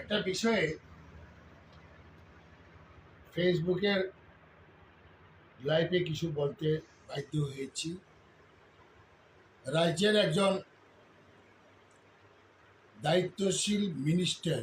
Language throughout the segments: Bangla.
একটা বিষয়ে ফেসবুকের লাইফে কিছু বলতে বাধ্য হয়েছি। রাজ্যের একজন দায়িত্বশীল মিনিস্টার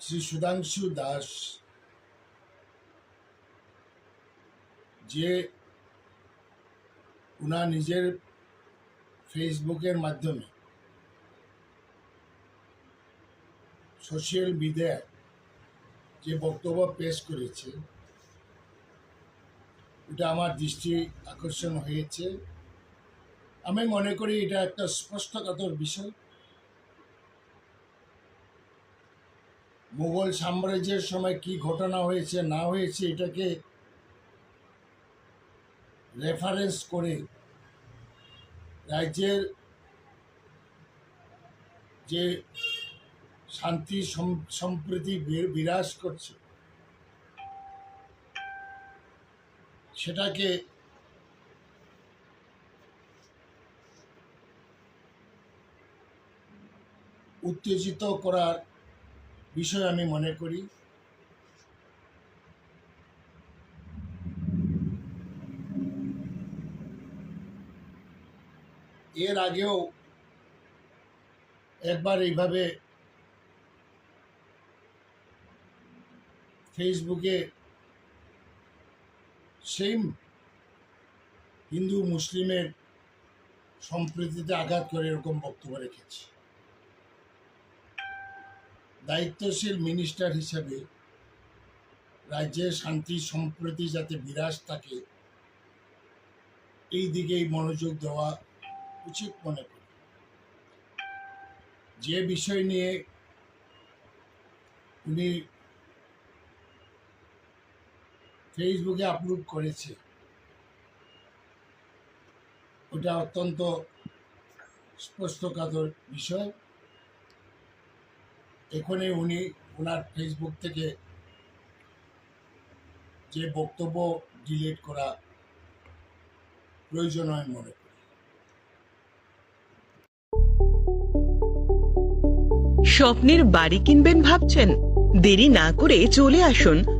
শ্রী সুধাংশু দাস, যে উনার নিজের ফেসবুকের মাধ্যমে সোশ্যাল মিডিয়ায় যে বক্তব্য পেশ করেছে, এটা আমার দৃষ্টি আকর্ষণ হয়েছে। আমি মনে করি এটা একটা স্পষ্টকাতর বিষয়। মুঘল সাম্রাজ্যের সময় কি ঘটনা হয়েছে, না হয়েছে, এটাকে রেফারেন্স করে রাজ্যের যে শান্তি, সম- সম্প্রীতি বিরাজ করছে। সেটাকে উত্তেজিত করার বিষয় আমি মনে করি। এর আগেও একবার এইভাবে ফেসবুকে সেম হিন্দু, মুসলিমের সম্প্রীতিতে আঘাত করে এরকম বক্তব্য রেখেছি। দায়িত্বশীল মিনিস্টার হিসেবে রাজ্যের শান্তি, সম্প্রীতি যাতে বিরাজ থাকে, এই দিকেই মনোযোগ দেওয়া উচিত মনে করি। যে বিষয় নিয়ে উনি ফেসবুকে আপলোড করেছে। ওটা অত্যন্ত স্পষ্টকাতর বিষয়। এখনই উনি ওনার ফেসবুক থেকে যে বক্তব্য ডিলিট করা প্রয়োজন হয় মনে করি। স্বপ্নের বাড়ি কিনবেন ভাবছেন? দেরি না করে চলে আসুন